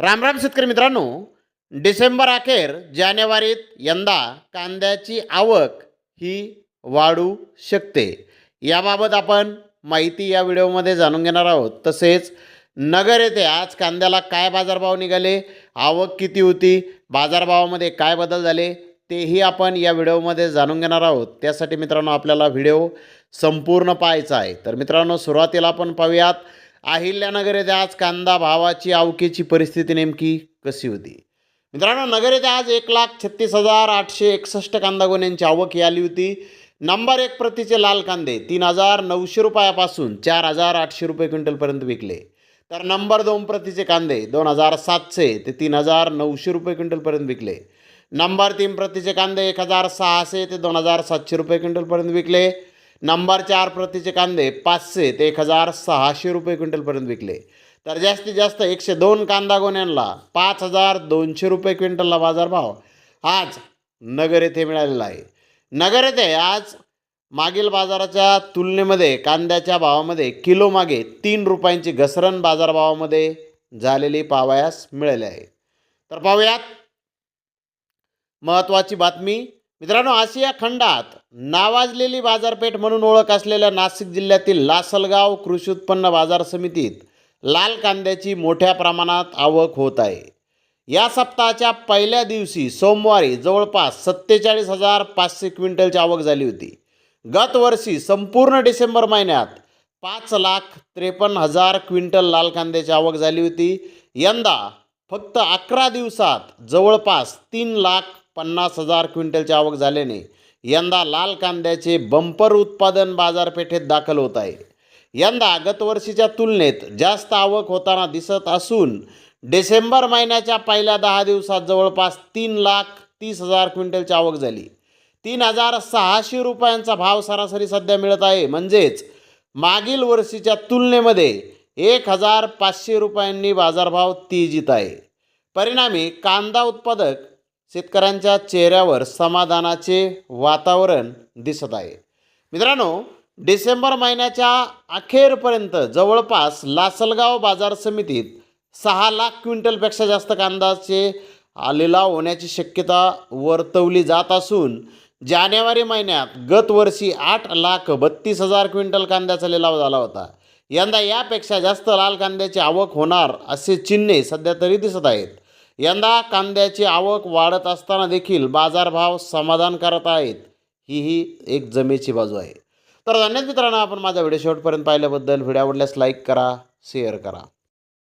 रामराम शेतकरी मित्रांनो. डिसेंबर अखेर जानेवारीत यंदा कांद्याची आवक ही वाढू शकते. याबाबत आपण माहिती या व्हिडिओमध्ये जाणून घेणार आहोत. तसेच नगर येथे आज कांद्याला काय बाजारभाव निघाले आवक किती होती बाजारभावामध्ये काय बदल झाले तेही आपण या व्हिडिओमध्ये जाणून घेणार आहोत. त्यासाठी मित्रांनो आपल्याला व्हिडिओ संपूर्ण पाहायचा आहे. तर मित्रांनो सुरुवातीला आपण पाहूयात अहिल्यानगर येथे आज कांदा भावाची आवकेची परिस्थिती नेमकी कशी होती? मित्रांनो नगर येथे आज एक लाख छत्तीस हजार आठशे एकसष्ट कांदा गोण्यांची आवक ही आली होती. नंबर एक प्रतीचे लाल कांदे तीन हजार नऊशे रुपयापासून चार हजार आठशे रुपये क्विंटलपर्यंत विकले. तर नंबर दोन प्रतीचे कांदे दोन हजार सातशे ते तीन हजार नऊशे रुपये क्विंटलपर्यंत विकले. नंबर तीन प्रतीचे कांदे एक हजार सहाशे ते दोन हजार सातशे रुपये क्विंटलपर्यंत विकले. नंबर चार प्रतीचे कांदे पाचशे ते एक हजार सहाशे रुपये क्विंटलपर्यंत विकले. तर जास्तीत जास्त एकशे दोन कांदा गोण्यांना पाच हजार दोनशे रुपये क्विंटलला बाजारभाव आज नगर येथे मिळालेला आहे. नगर येथे आज मागील बाजाराच्या तुलनेमध्ये कांद्याच्या भावामध्ये किलो मागे तीन रुपयांची घसरण बाजारभावामध्ये झालेली पावायास मिळाली आहे. तर पाहूयात. महत्त्वाची बातमी. मित्रांनो आशिया खंडात नावाजलेली बाजारपेठ म्हणून ओळख असलेल्या नाशिक जिल्ह्यातील लासलगाव कृषी उत्पन्न बाजार समितीत लाल कांद्याची मोठ्या प्रमाणात आवक होत आहे. या सप्ताहाच्या पहिल्या दिवशी सोमवारी जवळपास सत्तेचाळीस हजार पाचशे क्विंटलची आवक झाली होती. गत वर्षी संपूर्ण डिसेंबर महिन्यात पाच लाख त्रेपन्न हजार क्विंटल लाल कांद्याची आवक झाली होती. यंदा फक्त अकरा दिवसात जवळपास तीन लाख पन्नास हजार क्विंटलची आवक झाल्याने यंदा लाल कांद्याचे बंपर उत्पादन बाजारपेठेत दाखल होत आहे. यंदा गतवर्षीच्या तुलनेत जास्त आवक होताना दिसत असून डिसेंबर महिन्याच्या पहिल्या दहा दिवसात जवळपास तीन लाख तीस हजार क्विंटलची आवक झाली. तीन हजार सहाशे रुपयांचा भाव सरासरी सध्या मिळत आहे. म्हणजेच मागील वर्षीच्या तुलनेमध्ये एक हजार पाचशे रुपयांनी बाजारभाव तेजीत आहे. परिणामी कांदा उत्पादक शेतकऱ्यांच्या चेहऱ्यावर समाधानाचे वातावरण दिसत आहे. मित्रांनो डिसेंबर महिन्याच्या अखेरपर्यंत जवळपास लासलगाव बाजार समितीत सहा लाख क्विंटलपेक्षा जास्त कांद्याचे लिलाव होण्याची शक्यता वर्तवली जात असून जानेवारी महिन्यात गतवर्षी आठ लाख बत्तीस हजार क्विंटल कांद्याचा लिलाव झाला होता. यंदा यापेक्षा जास्त लाल कांद्याची आवक होणार असे चिन्हे सध्या तरी दिसत आहेत. यंदा कांद्याची आवक वाढत असताना देखील बाजारभाव समाधान करत आहेत. ही ही एक जमेची बाजू आहे. तर धन्यवाद मित्रांनो आपण माझा व्हिडिओ शेवटपर्यंत पाहिल्याबद्दल. व्हिडिओ आवडल्यास लाईक करा शेअर करा.